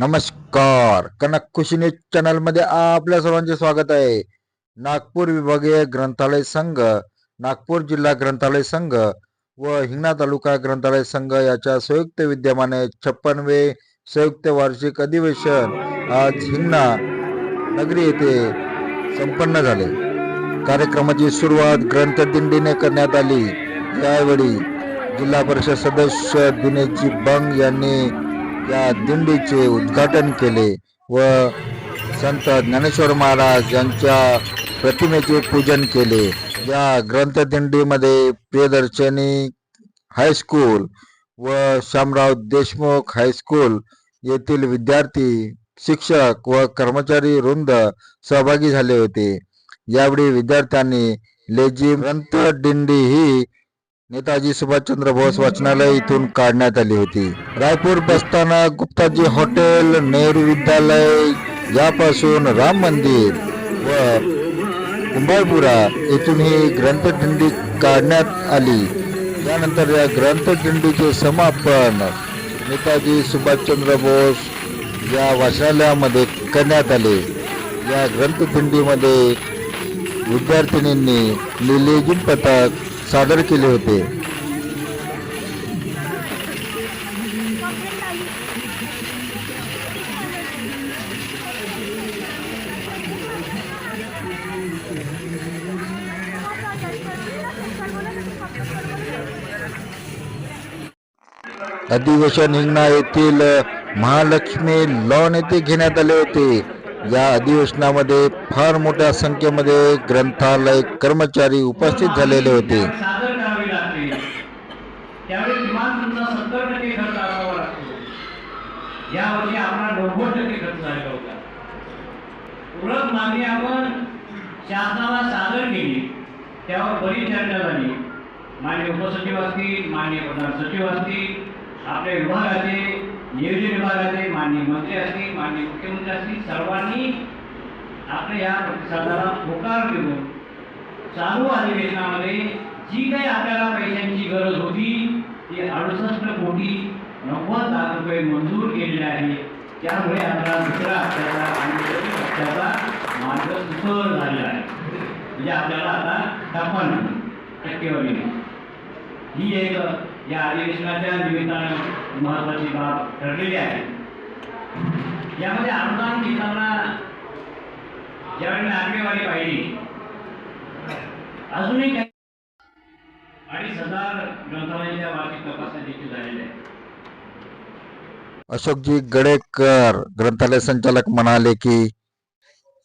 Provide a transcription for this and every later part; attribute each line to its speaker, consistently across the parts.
Speaker 1: नमस्कार. कनक खुशी न्यूज चॅनलमध्ये आपल्या सर्वांचे स्वागत आहे. नागपूर विभागीय ग्रंथालय संघ नागपूर जिल्हा ग्रंथालय संघ व हिंगणा तालुका ग्रंथालय संघ याच्या संयुक्त विद्यमाने छप्पनवे संयुक्त वार्षिक अधिवेशन आज हिंगणा नगरी येथे संपन्न झाले. कार्यक्रमाची सुरुवात ग्रंथदिंडीने करण्यात आली. यावेळी जिल्हा परिषद सदस्य दिनेशजी बंग यांनी या दिंडीचे उद्घाटन केले व संत ज्ञानेश्वर महाराज यांच्या प्रतिमेचे पूजन केले. या ग्रंथदिंडीमध्ये प्रियदर्शनी हायस्कूल व शामराव देशमुख हायस्कूल येथील विद्यार्थी शिक्षक व कर्मचारी वृंद सहभागी झाले होते. यावेळी विद्यार्थ्यांनी लेझिम ग्रंथदिंडी ही नेताजी सुभाषचंद्र बोस वाचनालय इथून काढण्यात आली होती. रायपूर बसताना गुप्ताजी हॉटेल नेहरू विद्यालय यापासून राम मंदिर व कुंभारपुरा येथून ही ग्रंथदिंडी काढण्यात आली. त्यानंतर या ग्रंथदिंडीचे समापन नेताजी सुभाषचंद्र बोस या वाचनालयामध्ये करण्यात आले. या ग्रंथदिंडीमध्ये विद्यार्थिनींनी लिलेजिम पथक सादर केले होते अधिवेशन हिंगणा येथील महालक्ष्मी लॉन येथे घेण्यात आले होते या अधिवेशनामध्ये फार मोठ्या संख्येमध्ये ग्रंथालय कर्मचारी उपस्थित झालेले होते.
Speaker 2: यावर्षी आपला नव्वद टक्के खर्च झालेला होता. उलट मागणी आपण शासनाला सादर केली. त्यावर बरीच चर्चा झाली. मान्य उपसचिव असतील मान्य प्रधान सचिव असतील आपल्या विभागाचे नियोजन विभागाचे मान्य मंत्री असतील मान्य मुख्यमंत्री असतील सर्वांनी आपल्या या प्रतिसादाला होकार देऊन चालू अधिवेशनामध्ये जी काही आपल्याला पैशांची गरज होती ती अडुसष्ट कोटी नव्वद लाख रुपये मंजूर केलेले आहे. त्यामुळे आपला दुसरा हप्त्याचा आणि प्रथम हप्त्याचा मार्ग सुकर झालेला आहे. म्हणजे आपल्याला आता टप्पा नाही टक्केवारी ही एक या अधिवेशनाच्या निमित्तानं महत्वाची बाब ठरलेली आहे. यामध्ये अनुदान घेताना ज्यावेळी मी आकडेवारी पाहिली अजूनही काही अडीच हजार ग्रंथालयाच्या वार्षिक तपासण्या देखील झालेल्या आहेत.
Speaker 1: अशोकजी गडेकर ग्रंथालय संचालक म्हणाले की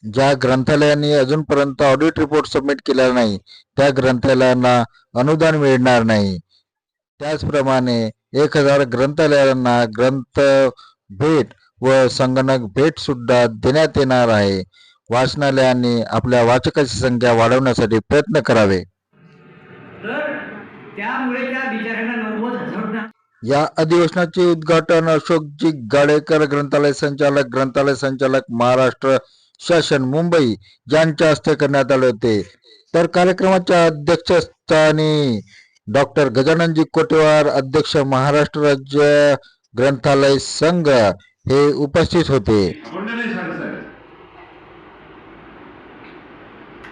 Speaker 1: ज्या ग्रंथालयांनी अजूनपर्यंत ऑडिट रिपोर्ट सबमिट केला नाही त्या ग्रंथालयांना अनुदान मिळणार नाही. त्याचप्रमाणे एक हजार ग्रंथालयांना ग्रंथ भेट व संगणक भेट सुद्धा देण्यात येणार आहे. वाचनालयांनी आपल्या वाचकाची संख्या वाढवण्यासाठी प्रयत्न करावे. या अधिवेशनाचे उद्घाटन अशोकजी गाडेकर ग्रंथालय संचालक ग्रंथालय संचालक महाराष्ट्र शासन मुंबई यांच्या हस्ते करण्यात आले होते. तर कार्यक्रमाच्या अध्यक्षस्थानी डॉक्टर गजाननजी कोटेवार अध्यक्ष महाराष्ट्र राज्य ग्रंथालय संघ हे उपस्थित होते.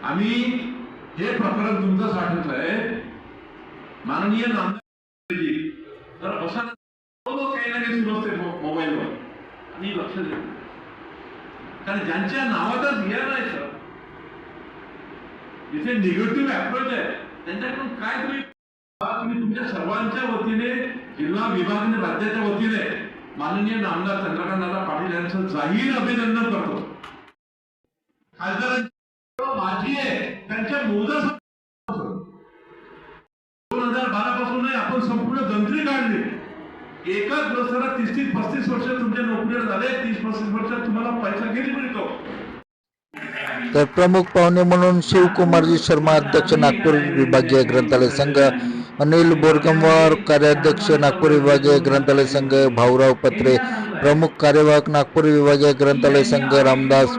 Speaker 3: आम्ही हे प्रकरण तुमचं साठवत माननीय नामदार तर असा काही ना काही सुरू असते मोबाईलवर. आणि लक्ष देत कारण ज्यांच्या नावातच हे नाही सर जिथे निगेटिव्ह अप्रोच आहे त्यांच्याकडून काय तुम्ही आज मी तुमच्या सर्वांच्या वतीने जिल्हा विभाग आणि राज्याच्या वतीने माननीय नामदार चंद्रकांतदादा पाटील यांचं जाहीर अभिनंदन करतो. खासदारांची माझी आहे त्यांच्या मोजा दोन हजार बारा पासून आपण संपूर्ण गंत्री काढली. एकाच दिवसाला तीस तीस पस्तीस वर्ष तुमच्या नोकरीवर झाले तीस पस्तीस वर्ष तुम्हाला पैसा किती मिळतो?
Speaker 1: तर प्रमुख पाहुणे म्हणून शिवकुमारजी शर्मा अध्यक्ष नागपूर विभागीय ग्रंथालय संघ अनिल बोरगमवार कार्याध्यक्ष नागपूर विभागीय ग्रंथालय संघ भाऊराव पत्रे प्रमुख कार्यवाहक नागपूर विभागीय ग्रंथालय संघ रामदास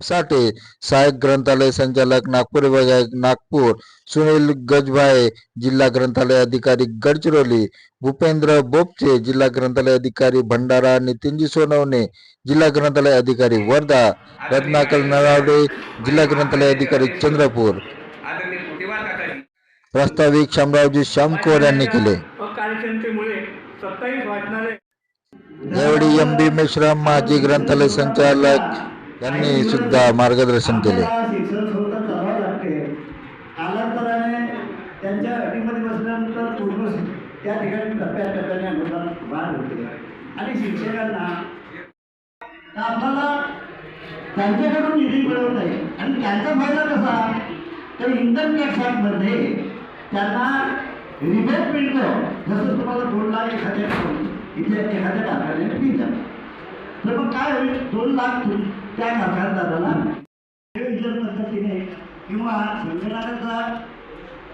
Speaker 1: साठे सहाय्यक ग्रंथालय संचालक नागपूर विभागीय नागपूर सुनील गजभाय जिल्हा ग्रंथालय अधिकारी गडचिरोली भूपेंद्र बोपचे जिल्हा ग्रंथालय अधिकारी भंडारा नितीनजी सोनवणे जिल्हा ग्रंथालय अधिकारी वर्धा रत्नाकर नरावडे जिल्हा ग्रंथालय अधिकारी चंद्रपूर. प्रास्ताविक शामरावजी श्यामकुवर यांनी केले. यावेळी एम बी मेश्राम माजी ग्रंथालय संचालक यांनी सुद्धा मार्गदर्शन केले.
Speaker 4: आपल्याला शिक्षण सुविधा चालवावी लागते. कालांतराने त्यांच्या अटीमध्ये बसल्यानंतर पूर्ण त्या ठिकाणी टप्प्याटप्प्याने अनुदान वाढ होते. आणि शिक्षकांना आपल्याला त्यांच्याकडून निधी मिळवत आहे आणि त्यांचा फायदा कसा? तर इन्कम टॅक्स ॲक्टमध्ये त्यांना रिबेट मिळतो जसं तुम्हाला दोन लाख एखाद्या इथे एखाद्या कारखान्याने मिळतात तर मग काय होईल? दोन लाख त्या कारखानदाराला हे इतर पद्धतीने किंवा संगणकाचा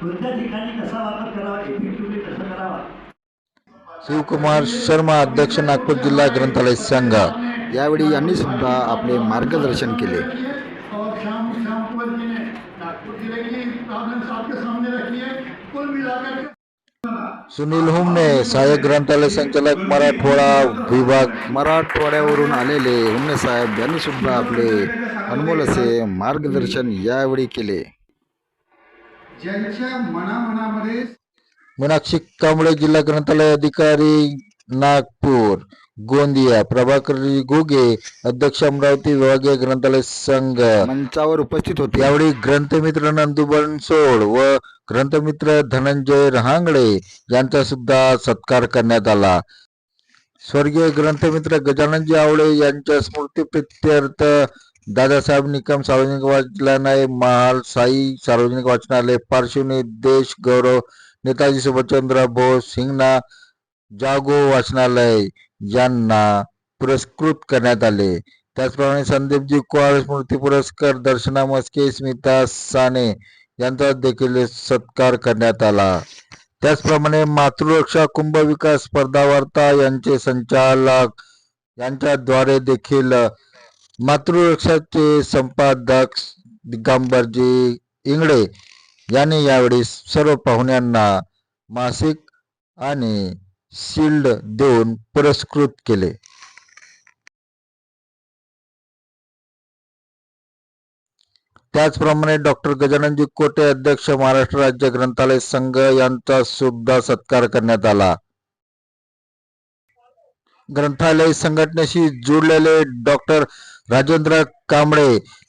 Speaker 4: कोणत्या ठिकाणी कसा वापर करावा इफेक्टिव्हली कसा करावा?
Speaker 1: शिवकुमार शर्मा अध्यक्ष नागपूर जिल्हा ग्रंथालय संघ यावेळी यांनी सुद्धा आपले मार्गदर्शन केले. सुनील हुमने सहाय्यक ग्रंथालय संचालक मराठवाडा विभाग. मराठवाड्यावरून आलेले हुमने साहेब यांनी सुद्धा आपले अनमोल असे मार्गदर्शन यावेळी केले. मीनाक्षी कांबळे जिल्हा ग्रंथालय अधिकारी नागपूर. गोंदिया प्रभाकर घोगे अध्यक्ष अमरावती विभागीय ग्रंथालय संघ. मंचावर उपस्थित होते. यावेळी ग्रंथमित्र नंदू बनसोड व ग्रंथमित्र धनंजय रहांगडे यांचा सुद्धा सत्कार करण्यात आला. स्वर्गीय ग्रंथमित्र गजाननजी आवळे यांच्या स्मृतीप्रित्यर्थ दादासाहेब निकम सार्वजनिक वाचनालय महाल साई सार्वजनिक वाचनालय पार्श्वनी देश गौरव नेताजी सुभाषचंद्र बोस हिंगणा जागो वाचनालय. यांना पुरस्कृत करण्यात आले. त्याचप्रमाणे संदीपजी कुहार स्मृती पुरस्कार दर्शना मस्के स्मिता साने यांचा देखील सत्कार करण्यात आला. त्याचप्रमाणे मातृरक्षा कुंभ विकास स्पर्धा वार्ता यांचे संचालक यांच्याद्वारे देखील मातृरक्षाचे संपादक दिगंबरजी इंगळे यांनी यावेळी सर्व पाहुण्यांना मासिक आणि शिल्ड देऊन पुरस्कृत केले. त्याचप्रमाणे डॉक्टर गजाननजी कोटे अध्यक्ष महाराष्ट्र राज्य ग्रंथालय संघ यांचा सुद्धा सत्कार करण्यात आला. ग्रंथालय संघटनेशी जुळलेले डॉक्टर राजेंद्र कांबळे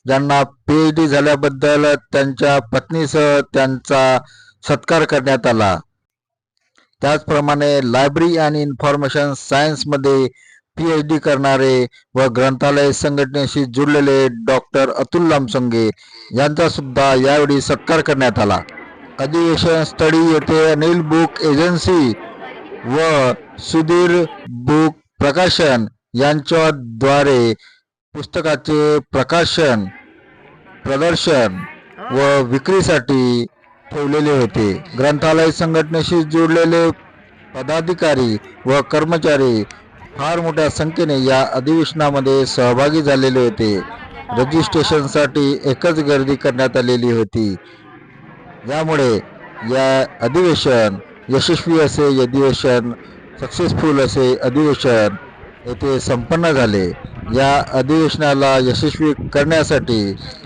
Speaker 1: यांना पीएचडी झाल्याबद्दल त्यांच्या पत्नीसह त्यांचा सत्कार करण्यात आला. त्याचप्रमाणे लायब्ररी आणि इन्फॉर्मेशन सायन्समध्ये पीएचडी करणारे व ग्रंथालय संघटनेशी जुळलेले डॉक्टर अतुल लामसंगे यांचा सुद्धा यावेळी सत्कार करण्यात आला. अधिवेशन स्थळी येथे अनिल बुक एजन्सी व सुधीर बुक प्रकाशन यांच्याद्वारे पुस्तकाचे प्रकाशन प्रदर्शन व विक्रीसाठी ठेवलेले होते. ग्रंथालय संघटनेशी जोडलेले पदाधिकारी व कर्मचारी फार मोठ्या संख्येने या अधिवेशनामध्ये सहभागी झालेले होते. रजिस्ट्रेशनसाठी एकच गर्दी करण्यात आलेली होती. यामुळे या अधिवेशन यशस्वी असे अधिवेशन सक्सेसफुल असे अधिवेशन येथे संपन्न झाले. या अधिवेशनाला यशस्वी करण्यासाठी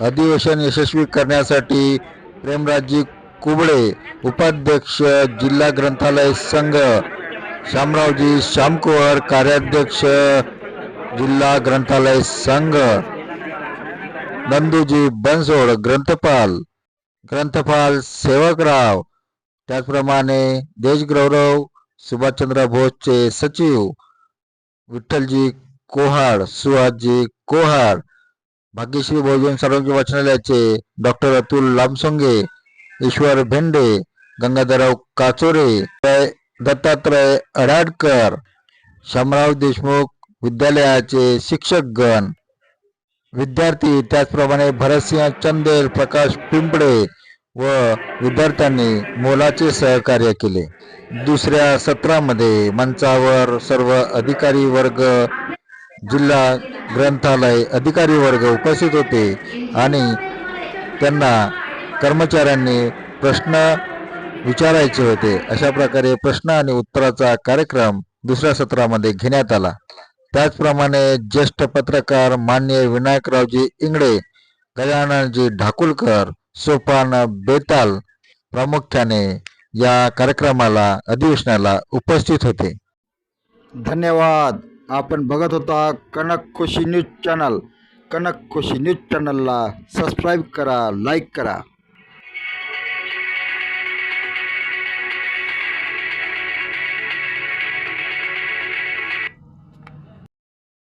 Speaker 1: अधिवेशन यशस्वी करण्यासाठी प्रेमराजी कुबळे उपाध्यक्ष जिल्हा ग्रंथालय संघ शामरावजी श्यामकुवर कार्याध्यक्ष जिल्हा ग्रंथालय संघ नंदूजी बनसोड ग्रंथपाल ग्रंथपाल सेवकराव त्याचप्रमाणे देशगौरव सुभाषचंद्र बोसचे सचिव विठ्ठलजी कोहाड सुहासजी कोहाड भाग्यश्री भोजन सार्वजनिक वाचनालयाचे डॉक्टर अतुल लामसोंगे ईश्वर भेंडे गंगाधरराव काचोरे दत्तात्रय अडाडकर शामराव देशमुख विद्यालयाचे शिक्षकगण विद्यार्थी त्याचप्रमाणे भरतसिंह चंदेल प्रकाश पिंपळे व विद्यार्थ्यांनी मोलाचे सहकार्य केले. दुसऱ्या सत्रामध्ये मंचावर सर्व अधिकारी वर्ग जिल्हा ग्रंथालय अधिकारी वर्ग उपस्थित होते आणि त्यांना कर्मचाऱ्यांनी प्रश्न विचारायचे होते. अशा प्रकारे प्रश्न आणि उत्तराचा कार्यक्रम दुसऱ्या सत्रामध्ये घेण्यात आला. त्याचप्रमाणे ज्येष्ठ पत्रकार मान्य विनायकरावजी इंगडे गजाननजी ढाकुलकर सोपान बेताल प्रामुख्याने या कार्यक्रमाला अधिवेशनाला उपस्थित होते. धन्यवाद. आपण बघत होता Kanak Khushi news channel. Kanak Khushi news चॅनलला सबस्क्राईब करा लाईक करा.